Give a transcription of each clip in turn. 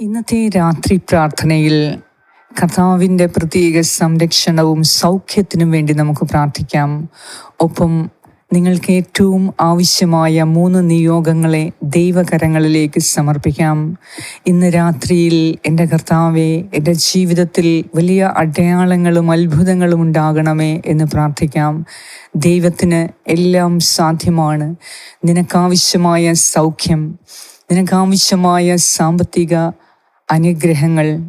ഇന്നത്തെ രാത്രി പ്രാർത്ഥനയിൽ കർത്താവിന്റെ പ്രത്യേക സംരക്ഷണവും സൗഖ്യത്തിനും വേണ്ടി നമുക്ക് പ്രാർത്ഥിക്കാം. ഒപ്പം നിങ്ങൾക്ക് ഏറ്റവും ആവശ്യമായ മൂന്ന് നിയോഗങ്ങളെ ദൈവകരങ്ങളിലേക്ക് സമർപ്പിക്കാം. ഇന്ന് രാത്രിയിൽ എന്റെ കർത്താവെ എന്റെ ജീവിതത്തിൽ വലിയ അടയാളങ്ങളും അത്ഭുതങ്ങളും ഉണ്ടാകണമേ എന്ന് പ്രാർത്ഥിക്കാം. ദൈവത്തിന് എല്ലാം സാധ്യമാണ്. നിനക്കാവശ്യമായ സൗഖ്യം നിനക്കാവശ്യമായ സാമ്പത്തിക അനുഗ്രഹങ്ങൾ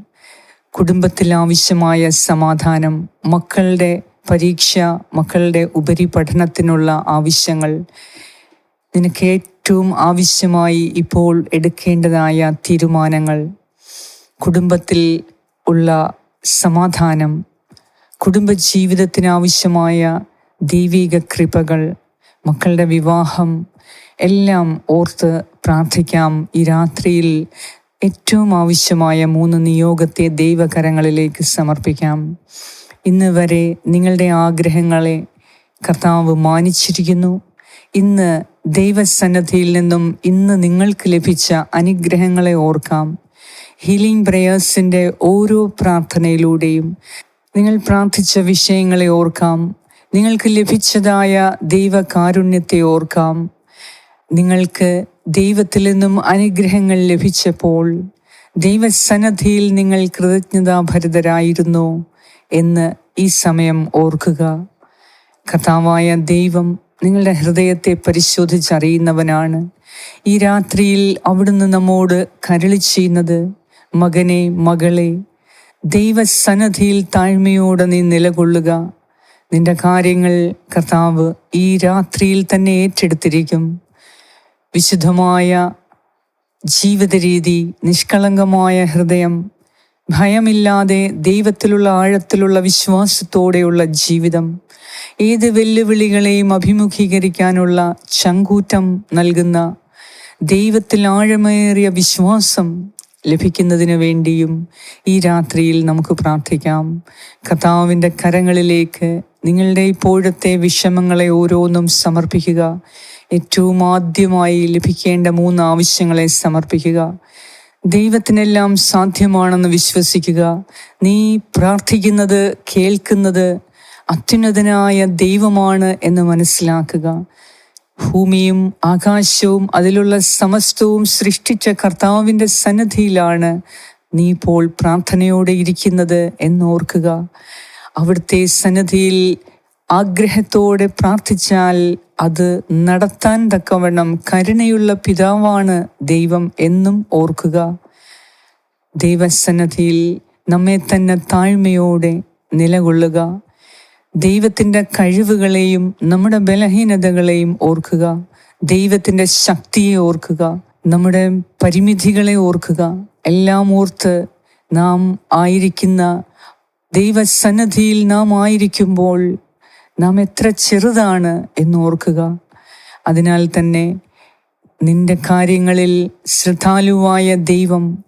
കുടുംബത്തിൽ ആവശ്യമായ സമാധാനം മക്കളുടെ പരീക്ഷ മക്കളുടെ ഉപരിപഠനത്തിനുള്ള ആവശ്യങ്ങൾ. നിനക്ക് ഏറ്റവും ആവശ്യമായി ഇപ്പോൾ എടുക്കേണ്ടതായ തീരുമാനങ്ങൾ. കുടുംബത്തിൽ ഉള്ള സമാധാനം കുടുംബജീവിതത്തിനാവശ്യമായ ദൈവിക കൃപകൾ മക്കളുടെ വിവാഹം എല്ലാം ഓർത്ത് പ്രാർത്ഥിക്കാം. ഈ രാത്രിയിൽ ഏറ്റവും ആവശ്യമായ മൂന്ന് നിയോഗത്തെ ദൈവകരങ്ങളിലേക്ക് സമർപ്പിക്കാം. ഇന്ന് വരെ നിങ്ങളുടെ ആഗ്രഹങ്ങളെ കർത്താവ് മാനിച്ചിരിക്കുന്നു. ഇന്ന് ദൈവസന്നദ്ധിയിൽ നിന്നും ഇന്ന് നിങ്ങൾക്ക് ലഭിച്ച അനുഗ്രഹങ്ങളെ ഓർക്കാം. ഹീലിംഗ് പ്രേയേഴ്സിന്റെ ഓരോ പ്രാർത്ഥനയിലൂടെയും നിങ്ങൾ പ്രാർത്ഥിച്ച വിഷയങ്ങളെ ഓർക്കാം. നിങ്ങൾക്ക് ലഭിച്ചതായ ദൈവകാരുണ്യത്തെ ഓർക്കാം. നിങ്ങൾക്ക് ദൈവത്തിൽ നിന്നും അനുഗ്രഹങ്ങൾ ലഭിച്ചപ്പോൾ ദൈവസന്നദ്ധിയിൽ നിങ്ങൾ കൃതജ്ഞതാഭരിതരായിരുന്നു എന്ന് ഈ സമയം ഓർക്കുക. കഥാവായ ദൈവം നിങ്ങളുടെ ഹൃദയത്തെ പരിശോധിച്ചറിയുന്നവനാണ്. ഈ രാത്രിയിൽ അവിടുന്ന് നമ്മോട് കരളി ചെയ്യുന്നത് മകനെ മകളെ ദൈവസന്നദ്ധിയിൽ താഴ്മയോടെ നീ നിലകൊള്ളുക. നിന്റെ കാര്യങ്ങൾ കർത്താവ് ഈ രാത്രിയിൽ തന്നെ ഏറ്റെടുത്തിരിക്കും. വിശുദ്ധമായ ജീവിത രീതി നിഷ്കളങ്കമായ ഹൃദയം ഭയമില്ലാതെ ദൈവത്തിലുള്ള ആഴത്തിലുള്ള വിശ്വാസത്തോടെയുള്ള ജീവിതം ഏത് വെല്ലുവിളികളെയും അഭിമുഖീകരിക്കാനുള്ള ചങ്കൂറ്റം നൽകുന്ന ദൈവത്തിൽ ആഴമേറിയ വിശ്വാസം ലഭിക്കുന്നതിന് വേണ്ടിയും ഈ രാത്രിയിൽ നമുക്ക് പ്രാർത്ഥിക്കാം. കർത്താവിന്റെ കരങ്ങളിലേക്ക് നിങ്ങളുടെ ഇപ്പോഴത്തെ വിഷമങ്ങളെ ഓരോന്നും സമർപ്പിക്കുക. ഏറ്റവും ആദ്യമായി ലഭിക്കേണ്ട മൂന്ന് ആവശ്യങ്ങളെ സമർപ്പിക്കുക. ദൈവത്തിനെല്ലാം സാധ്യമാണെന്ന് വിശ്വസിക്കുക. നീ പ്രാർത്ഥിക്കുന്നത് കേൾക്കുന്നത് അത്യുന്നതനായ ദൈവമാണ് എന്ന് മനസ്സിലാക്കുക. ഭൂമിയും ആകാശവും അതിലുള്ള സമസ്തവും സൃഷ്ടിച്ച കർത്താവിന്റെ സന്നദ്ധിയിലാണ് നീ ഇപ്പോൾ പ്രാർത്ഥനയോടെ ഇരിക്കുന്നത് എന്നോർക്കുക. അവിടുത്തെ സന്നദ്ധിയിൽ ആഗ്രഹത്തോടെ പ്രാർത്ഥിച്ചാൽ അത് നടത്താൻ തക്കവണ്ണം കരുണയുള്ള പിതാവാണ് ദൈവം എന്നും ഓർക്കുക. ദൈവസന്നദ്ധിയിൽ നമ്മെ തന്നെ താഴ്മയോടെ നിലകൊള്ളുക. ദൈവത്തിന്റെ കഴിവുകളെയും നമ്മുടെ ബലഹീനതകളെയും ഓർക്കുക. ദൈവത്തിന്റെ ശക്തിയെ ഓർക്കുക. നമ്മുടെ പരിമിതികളെ ഓർക്കുക. എല്ലാം ഓർത്ത് നാം ആയിരിക്കുന്ന ദൈവസന്നദ്ധിയിൽ നാം ആയിരിക്കുമ്പോൾ നാം എത്ര ചെറുതാണ് എന്നോർക്കുക. അതിനാൽ തന്നെ നിന്റെ കാര്യങ്ങളിൽ ശ്രദ്ധാലുവായ ദൈവം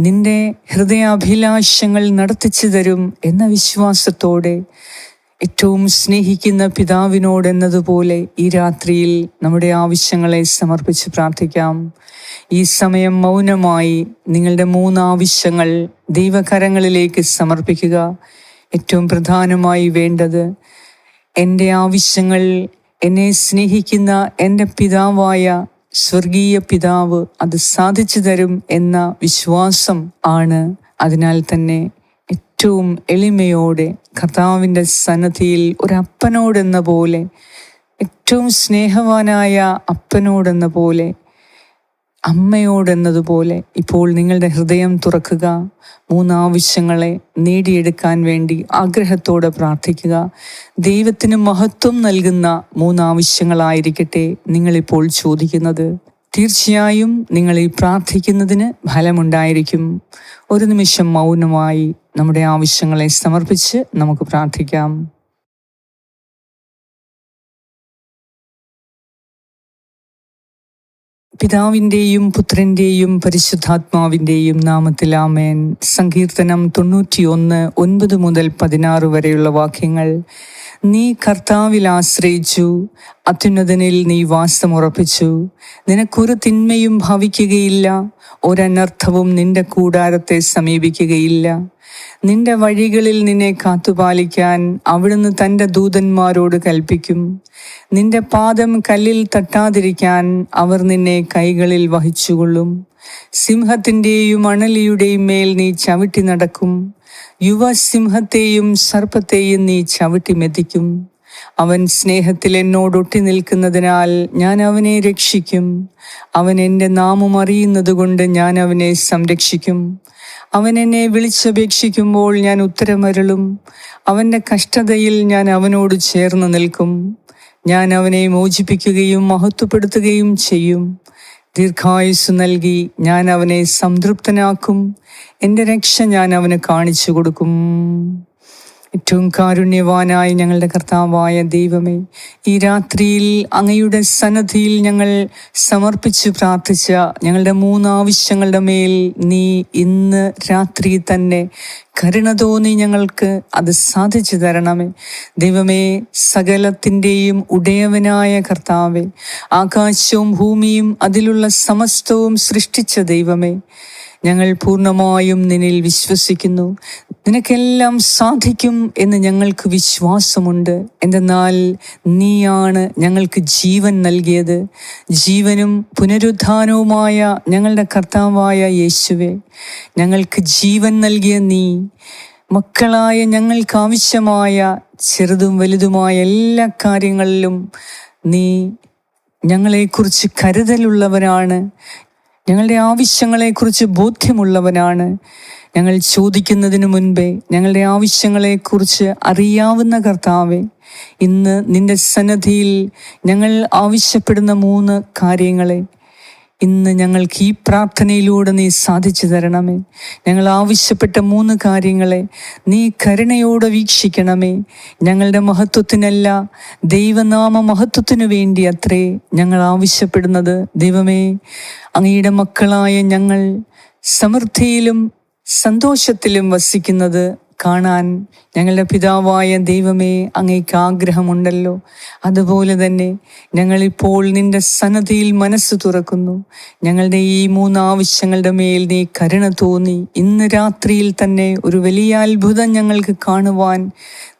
നിന്റെ ഹൃദയാഭിലാഷങ്ങൾ നടത്തിച്ചു തരും എന്ന വിശ്വാസത്തോടെ ഏറ്റവും സ്നേഹിക്കുന്ന പിതാവിനോട് എന്നതുപോലെ ഈ രാത്രിയിൽ നമ്മുടെ ആവശ്യങ്ങളെ സമർപ്പിച്ച് പ്രാർത്ഥിക്കാം. ഈ സമയം മൗനമായി നിങ്ങളുടെ മൂന്ന് ആവശ്യങ്ങൾ ദൈവകരങ്ങളിലേക്ക് സമർപ്പിക്കുക. ഏറ്റവും പ്രധാനമായി വേണ്ടത് എന്റെ ആവശ്യങ്ങൾ എന്നെ സ്നേഹിക്കുന്ന എന്റെ പിതാവായ സ്വർഗീയ പിതാവ് അത് സാധിച്ചു തരും എന്ന വിശ്വാസം ആണ്. അതിനാൽ തന്നെ ഏറ്റവും എളിമയോടെ കർത്താവിന്റെ സന്നദ്ധിയിൽ ഒരപ്പനോടെന്ന പോലെ ഏറ്റവും സ്നേഹവാനായ അപ്പനോടെന്ന പോലെ അമ്മയോടെന്നതുപോലെ ഇപ്പോൾ നിങ്ങളുടെ ഹൃദയം തുറക്കുക മൂന്നാവശ്യങ്ങളെ നേടിയെടുക്കാൻ വേണ്ടി ആഗ്രഹത്തോടെ പ്രാർത്ഥിക്കുക. ദൈവത്തിന് മഹത്വം നൽകുന്ന മൂന്നാവശ്യങ്ങളായിരിക്കട്ടെ നിങ്ങളിപ്പോൾ ചോദിക്കുന്നത്. തീർച്ചയായും നിങ്ങൾ ഈ പ്രാർത്ഥിക്കുന്നതിന് ഫലമുണ്ടായിരിക്കും. ഒരു നിമിഷം മൗനമായി നമ്മുടെ ആവശ്യങ്ങളെ സമർപ്പിച്ച് നമുക്ക് പ്രാർത്ഥിക്കാം. പിതാവിന്റെയും പുത്രന്റെയും പരിശുദ്ധാത്മാവിന്റെയും നാമത്തിൽ ആമേൻ. സങ്കീർത്തനം തൊണ്ണൂറ്റിയൊന്ന് ഒൻപത് മുതൽ പതിനാറ് വരെയുള്ള വാക്യങ്ങൾ. നീ കർത്താവിൽ ആശ്രയിച്ചു. അത്യുന്നതനിൽ നീ വാസമുറപ്പിച്ചു നിനക്കൊരു തിന്മയും ഭവിക്കുകയില്ല. ഒരനർത്ഥവും നിന്റെ കൂടാരത്തെ സമീപിക്കുകയില്ല. നിന്റെ വഴികളിൽ നിന്നെ കാത്തുപാലിക്കാൻ അവിടുന്ന് തന്റെ ദൂതന്മാരോട് കൽപ്പിക്കും. നിന്റെ പാദം കല്ലിൽ തട്ടാതിരിക്കാൻ അവർ നിന്നെ കൈകളിൽ വഹിച്ചുകൊള്ളും. സിംഹത്തിന്റെയും അണലിയുടെയും മേൽ നീ ചവിട്ടി നടക്കും. യുവസിംഹത്തെയും സർപ്പത്തെയും നീ ചവിട്ടി മെതിക്കും അവൻ സ്നേഹത്തിൽ എന്നോടൊട്ടി നിൽക്കുന്നതിനാൽ ഞാൻ അവനെ രക്ഷിക്കും. അവൻ എന്റെ നാമം അറിയുന്നതുകൊണ്ട് ഞാൻ അവനെ സംരക്ഷിക്കും. അവൻ എന്നെ വിളിച്ചപേക്ഷിക്കുമ്പോൾ ഞാൻ ഉത്തരമരുളും. അവന്റെ കഷ്ടതയിൽ ഞാൻ അവനോട് ചേർന്ന് നിൽക്കും. ഞാൻ അവനെ മോചിപ്പിക്കുകയും മഹത്വപ്പെടുത്തുകയും ചെയ്യും. ദീർഘായുസ് നൽകി ഞാൻ അവനെ സംതൃപ്തനാക്കും. എന്റെ രക്ഷ ഞാൻ അവന് കാണിച്ചു കൊടുക്കും. ഏറ്റവും കാരുണ്യവാനായ ഞങ്ങളുടെ കർത്താവായ ദൈവമേ ഈ രാത്രിയിൽ അങ്ങയുടെ സന്നദ്ധിയിൽ ഞങ്ങൾ സമർപ്പിച്ച് പ്രാർത്ഥിച്ച ഞങ്ങളുടെ മൂന്നാവശ്യങ്ങളുടെ മേൽ നീ ഇന്ന് രാത്രി തന്നെ കരുണ തോന്നി ഞങ്ങൾക്ക് അത് സാധിച്ചു തരണമേ. ദൈവമേ സകലത്തിന്റെയും ഉടയവനായ കർത്താവേ ആകാശവും ഭൂമിയും അതിലുള്ള സമസ്തവും സൃഷ്ടിച്ച ദൈവമേ ഞങ്ങൾ പൂർണമായും നിന്നിൽ വിശ്വസിക്കുന്നു. നിനക്കെല്ലാം സാധിക്കും എന്ന് ഞങ്ങൾക്ക് വിശ്വാസമുണ്ട്. എന്തെന്നാൽ നീയാണ് ഞങ്ങൾക്ക് ജീവൻ നൽകിയത്. ജീവനും പുനരുദ്ധാനവുമായ ഞങ്ങളുടെ കർത്താവായ യേശുവെ ഞങ്ങൾക്ക് ജീവൻ നൽകിയ നീ മക്കളായ ഞങ്ങൾക്ക് ആവശ്യമായ ചെറുതും വലുതുമായ എല്ലാ കാര്യങ്ങളിലും നീ ഞങ്ങളെക്കുറിച്ച് കരുതലുള്ളവരാണ്. ഞങ്ങളുടെ ആവശ്യങ്ങളെക്കുറിച്ച് ബോധ്യമുള്ളവനാണ്. ഞങ്ങൾ ചോദിക്കുന്നതിന് മുൻപേ ഞങ്ങളുടെ ആവശ്യങ്ങളെക്കുറിച്ച് അറിയാവുന്ന കർത്താവെ ഇന്ന് നിന്റെ സന്നദ്ധിയിൽ ഞങ്ങൾ ആവശ്യപ്പെടുന്ന മൂന്ന് കാര്യങ്ങളെ ഇന്ന് ഞങ്ങൾക്ക് ഈ പ്രാർത്ഥനയിലൂടെ നീ സാധിച്ചു തരണമേ. ഞങ്ങൾ ആവശ്യപ്പെട്ട മൂന്ന് കാര്യങ്ങളെ നീ കരുണയോടെ വീക്ഷിക്കണമേ. ഞങ്ങളുടെ മഹത്വത്തിനല്ല ദൈവനാമ മഹത്വത്തിനു വേണ്ടി അത്രേ ഞങ്ങൾ ആവശ്യപ്പെടുന്നത്. ദൈവമേ അങ്ങയുടെ മക്കളായ ഞങ്ങൾ സമൃദ്ധിയിലും സന്തോഷത്തിലും വസിക്കുന്നത് കാണാൻ ഞങ്ങളുടെ പിതാവായ ദൈവമേ അങ്ങേക്ക് ആഗ്രഹമുണ്ടല്ലോ. അതുപോലെ തന്നെ ഞങ്ങളിപ്പോൾ നിന്റെ സന്നദ്ധയിൽ മനസ്സ് തുറക്കുന്നു. ഞങ്ങളുടെ ഈ മൂന്ന് ആവശ്യങ്ങളുടെ മേൽ നീ കരുണ തോന്നി. ഇന്ന് രാത്രിയിൽ തന്നെ ഒരു വലിയ അത്ഭുതം ഞങ്ങൾക്ക് കാണുവാൻ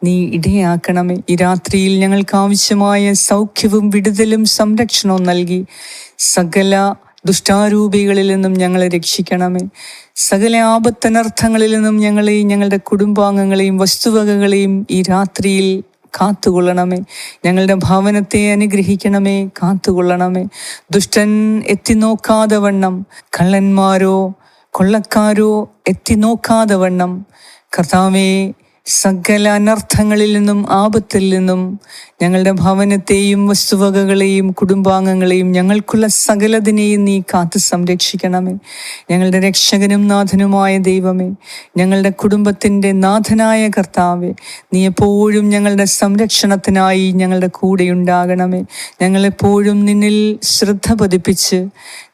നീ ഇടയാക്കണമേ. ഈ രാത്രിയിൽ ഞങ്ങൾക്ക് ആവശ്യമായ സൗഖ്യവും വിടുതലും സംരക്ഷണവും നൽകി. സകല ദുഷ്ടാരൂപികളിൽ നിന്നും ഞങ്ങളെ രക്ഷിക്കണമേ. സകല ആപത്തനർത്ഥങ്ങളിൽ നിന്നും ഞങ്ങളെയും ഞങ്ങളുടെ കുടുംബാംഗങ്ങളെയും വസ്തുവകകളെയും ഈ രാത്രിയിൽ കാത്തുകൊള്ളണമേ. ഞങ്ങളുടെ ഭവനത്തെ അനുഗ്രഹിക്കണമേ കാത്തുകൊള്ളണമേ. ദുഷ്ടൻ എത്തി നോക്കാതെ വണ്ണം കള്ളന്മാരോ കൊള്ളക്കാരോ എത്തി നോക്കാതെ വണ്ണം. കർത്താവേ സകല അനർത്ഥങ്ങളിൽ നിന്നും ആപത്തിൽ നിന്നും ഞങ്ങളുടെ ഭവനത്തെയും വസ്തുവകകളെയും കുടുംബാംഗങ്ങളെയും ഞങ്ങൾക്കുള്ള സകലതിനെയും നീ കാത്തു സംരക്ഷിക്കണമേ. ഞങ്ങളുടെ രക്ഷകനും നാഥനുമായ ദൈവമേ ഞങ്ങളുടെ കുടുംബത്തിന്റെ നാഥനായ കർത്താവെ നീ എപ്പോഴും ഞങ്ങളുടെ സംരക്ഷണത്തിനായി ഞങ്ങളുടെ കൂടെയുണ്ടാകണമേ. ഞങ്ങളെപ്പോഴും നിന്നിൽ ശ്രദ്ധ പതിപ്പിച്ച്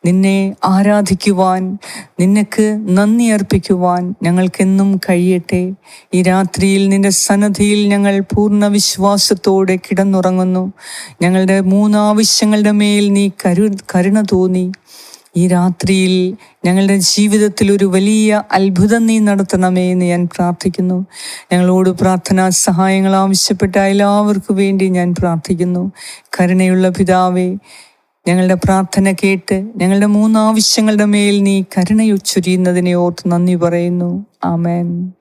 നിന്നെ ആരാധിക്കുവാൻ നിനക്ക് നന്ദി അർപ്പിക്കുവാൻ ഞങ്ങൾക്കെന്നും കഴിയട്ടെ. ഈ രാത്രിയിൽ നിന്റെ സന്നദ്ധിയിൽ ഞങ്ങൾ പൂർണ വിശ്വാസത്തോടെ കിടന്നുറങ്ങുന്നു. ഞങ്ങളുടെ മൂന്നാവശ്യങ്ങളുടെ മേൽ നീ കരു കരുണ തോന്നി. ഈ രാത്രിയിൽ ഞങ്ങളുടെ ജീവിതത്തിൽ ഒരു വലിയ അത്ഭുതം നീ നടത്തണമേ എന്ന് ഞാൻ പ്രാർത്ഥിക്കുന്നു. ഞങ്ങളോട് പ്രാർത്ഥനാ സഹായങ്ങൾ ആവശ്യപ്പെട്ട എല്ലാവർക്കു വേണ്ടി ഞാൻ പ്രാർത്ഥിക്കുന്നു. കരുണയുള്ള പിതാവേ ഞങ്ങളുടെ പ്രാർത്ഥന കേട്ട് ഞങ്ങളുടെ മൂന്നാവശ്യങ്ങളുടെ മേൽ നീ കരുണയൊച്ചൊരിയുന്നതിനെ ഓർത്ത് നന്ദി പറയുന്നു. ആമേൻ.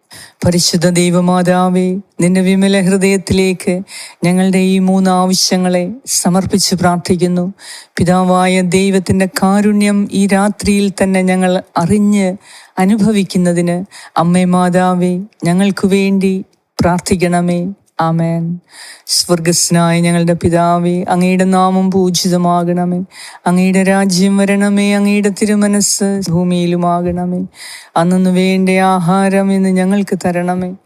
പരിശുദ്ധ ദൈവമാതാവേ നിന്റെ വിമല ഹൃദയത്തിലേക്ക് ഞങ്ങളുടെ ഈ മൂന്ന് ആവശ്യങ്ങളെ സമർപ്പിച്ച് പ്രാർത്ഥിക്കുന്നു. പിതാവായ ദൈവത്തിന്റെ കാരുണ്യം ഈ രാത്രിയിൽ തന്നെ ഞങ്ങൾ അറിഞ്ഞ് അനുഭവിക്കുന്നതിന് അമ്മേ മാതാവേ ഞങ്ങൾക്ക് വേണ്ടി പ്രാർത്ഥിക്കണമേ. ആമേൻ. സ്വർഗസ്നായ ഞങ്ങളുടെ പിതാവേ അങ്ങയുടെ നാമം പൂജിതമാകണമേ. അങ്ങയുടെ രാജ്യം വരണമേ അങ്ങയുടെ തിരുമനസ് ഭൂമിയിലുമാകണമേ. അന്നു വേണ്ട ആഹാരം ഇന്ന് ഞങ്ങൾക്ക് തരണമേ.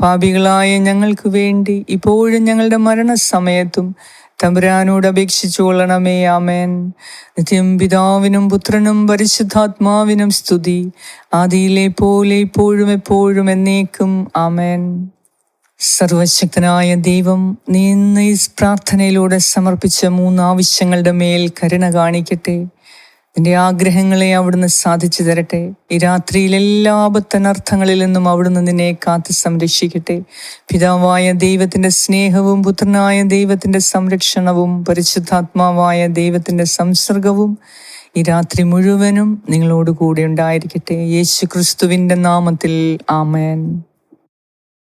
പാപികളായ ഞങ്ങൾക്ക് വേണ്ടി ഇപ്പോഴും ഞങ്ങളുടെ മരണസമയത്തും തമ്പുരാനോട് അപേക്ഷിച്ചു കൊള്ളണമേ ആമേൻ. നിത്യം പിതാവിനും പുത്രനും പരിശുദ്ധാത്മാവിനും സ്തുതി. ആദിയിലെ പോലെ ഇപ്പോഴും എപ്പോഴും എന്നേക്കും ആമേൻ. സർവശക്തനായ ദൈവം നീ ഇന്ന് ഈ പ്രാർത്ഥനയിലൂടെ സമർപ്പിച്ച മൂന്നാവശ്യങ്ങളുടെ മേൽ കരുണ കാണിക്കട്ടെ. നിന്റെ ആഗ്രഹങ്ങളെ അവിടുന്ന് സാധിച്ചു തരട്ടെ. ഈ രാത്രിയിൽ എല്ലാ അബദ്ധനർത്ഥങ്ങളിൽ നിന്നും അവിടുന്ന് നിന്നെ കാത്തു സംരക്ഷിക്കട്ടെ. പിതാവായ ദൈവത്തിന്റെ സ്നേഹവും പുത്രനായ ദൈവത്തിന്റെ സംരക്ഷണവും പരിശുദ്ധാത്മാവായ ദൈവത്തിന്റെ സംസർഗവും ഈ രാത്രി മുഴുവനും നിങ്ങളോട് കൂടെ ഉണ്ടായിരിക്കട്ടെ. യേശു ക്രിസ്തുവിന്റെ നാമത്തിൽ ആമേൻ.